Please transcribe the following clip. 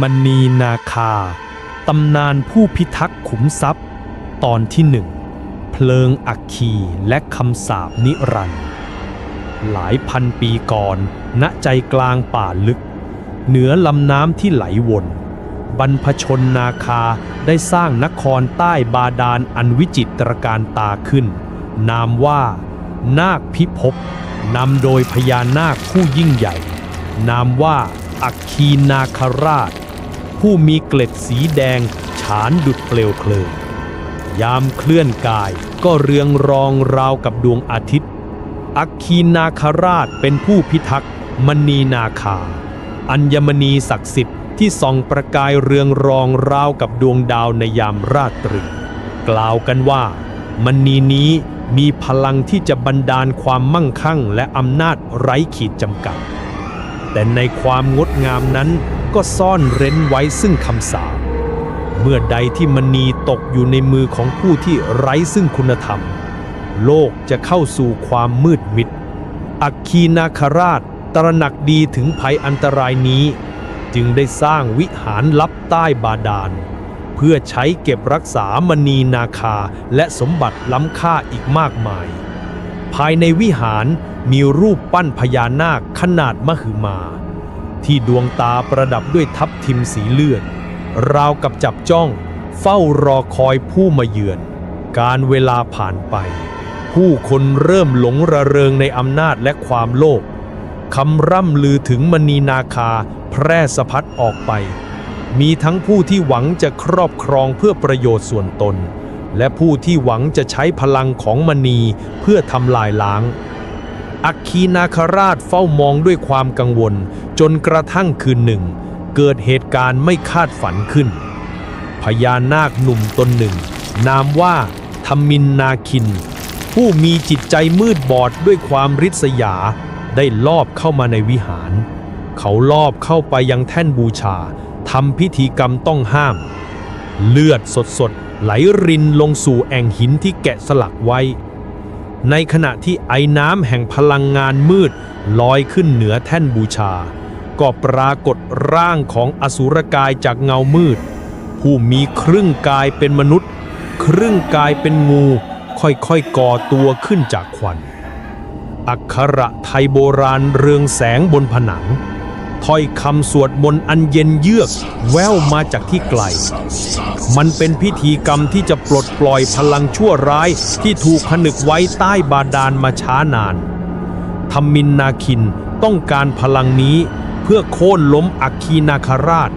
มณีนาคา ตำนานผู้พิทักษ์ขุมทรัพย์ ตอนที่หนึ่งเพลิงอัคคีและคำสาปนิรันดร์หลายพันปีก่อน ณใจกลางป่าลึก เหนือลำน้ำที่ไหลวน บรรพชนนาคาได้สร้างนครใต้บาดาลอันวิจิตรการตาขึ้น นามว่า นาคพิภพนำโดยพญานาคผู้ยิ่งใหญ่ นามว่าอัคคีนาคราช ผู้มีเกล็ดสีแดง ฉานดุดเปลวเพลิง ยามเคลื่อนกายก็เรืองรองราวกับดวงอาทิตย์ อัคคีนาคราชเป็นผู้พิทักษ์มณีนาคา อัญมณีศักดิ์สิทธิ์ที่ส่องประกายเรืองรองราวกับดวงดาวในยามราตรี กล่าวกันว่ามณีนี้มีพลังที่จะบันดาลความมั่งคั่งและอำนาจไร้ขีดจำกัด แต่ในความงดงามนั้นก็ซ่อนเร้นไว้ซึ่งคำสาปเมื่อใดที่มณีตกอยู่ในมือของผู้ที่ไร้ซึ่งคุณธรรม โลกจะเข้าสู่ความมืดมิด อัคคีนาคราชตระหนักดีถึงภัยอันตรายนี้ จึงได้สร้างวิหารลับใต้บาดาล เพื่อใช้เก็บรักษามณีนาคาและสมบัติล้ำค่าอีกมากมาย ภายในวิหารมีรูปปั้นพญานาคขนาดมหึมา ที่ดวงตาประดับด้วยทับทิมสีเลือด ราวกับจับจ้อง เฝ้ารอคอยผู้มาเยือน การเวลาผ่านไป ผู้คนเริ่มหลงระเริงในอำนาจและความโลภคำร่ำลือถึงมณีนาคาแพร่สะพัดออกไป มีทั้งผู้ที่หวังจะครอบครองเพื่อประโยชน์ส่วนตน และผู้ที่หวังจะใช้พลังของมณีเพื่อทำลายล้าง อัคคีนาคราชเฝ้ามองด้วยความกังวล จนกระทั่งคืนหนึ่ง เกิดเหตุการณ์ไม่คาดฝันขึ้น พญานาคหนุ่มตนหนึ่ง นามว่าธรรมินนาคิน ผู้มีจิตใจมืดบอดด้วยความริษยา ได้ลอบเข้ามาในวิหาร เขาลอบเข้าไปยังแท่นบูชาทำพิธีกรรมต้องห้าม เลือดสดๆ ไหลรินลงสู่แอ่งหินที่แกะสลักไว้ ในขณะที่ไอ้น้ำแห่งพลังงานมืดลอยขึ้นเหนือแท่นบูชา ก็ปรากฏร่างของอสุรกายจากเงามืด ผู้มีครึ่งกายเป็นมนุษย์ ครึ่งกายเป็นงู ค่อยๆก่อตัวขึ้นจากควัน อักขระไทยโบราณเรืองแสงบนผนัง ถ้อยคำสวดมนต์อันเย็นเยือก แววมาจากที่ไกล มันเป็นพิธีกรรมที่จะปลดปล่อยพลังชั่วร้ายที่ถูกผนึกไว้ใต้บาดาลมาช้านานธรรมินนาคินต้องการพลังนี้เพื่อโค่นล้มอัคคีนาคราช